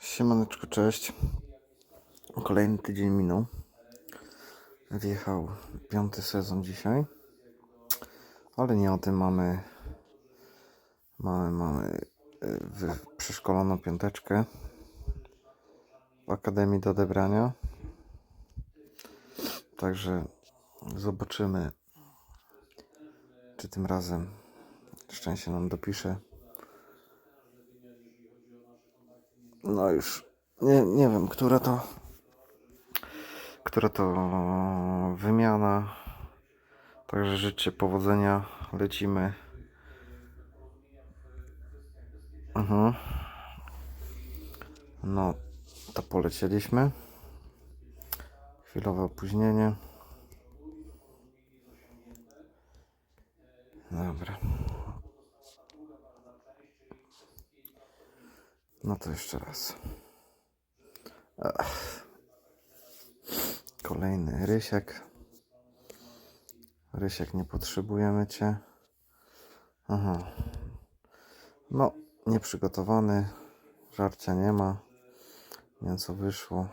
Siemaneczko, cześć. Kolejny tydzień minął. Wjechał piąty sezon dzisiaj. Ale nie o tym mamy. Mamy, mamy y, przeszkoloną piąteczkę w Akademii do odebrania. Także zobaczymy, czy tym razem szczęście nam dopisze. No już nie, nie wiem, która to która to wymiana. Także życzę powodzenia. Lecimy. Mhm. No, to polecieliśmy. Chwilowe opóźnienie. Dobra. No to jeszcze raz. Kolejny Rysiek. Rysiek, nie potrzebujemy cię. Aha. No, nieprzygotowany. Żarcia nie ma. Co wyszło.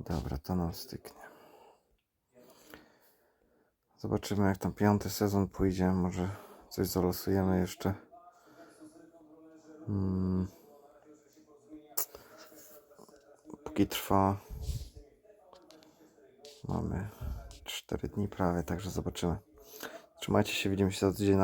Dobra, to nam styknie. Zobaczymy jak tam piąty sezon pójdzie. Może coś zalosujemy jeszcze. Hmm. Póki trwa. Mamy 4 dni prawie, także zobaczymy. Trzymajcie się, widzimy się za tydzień.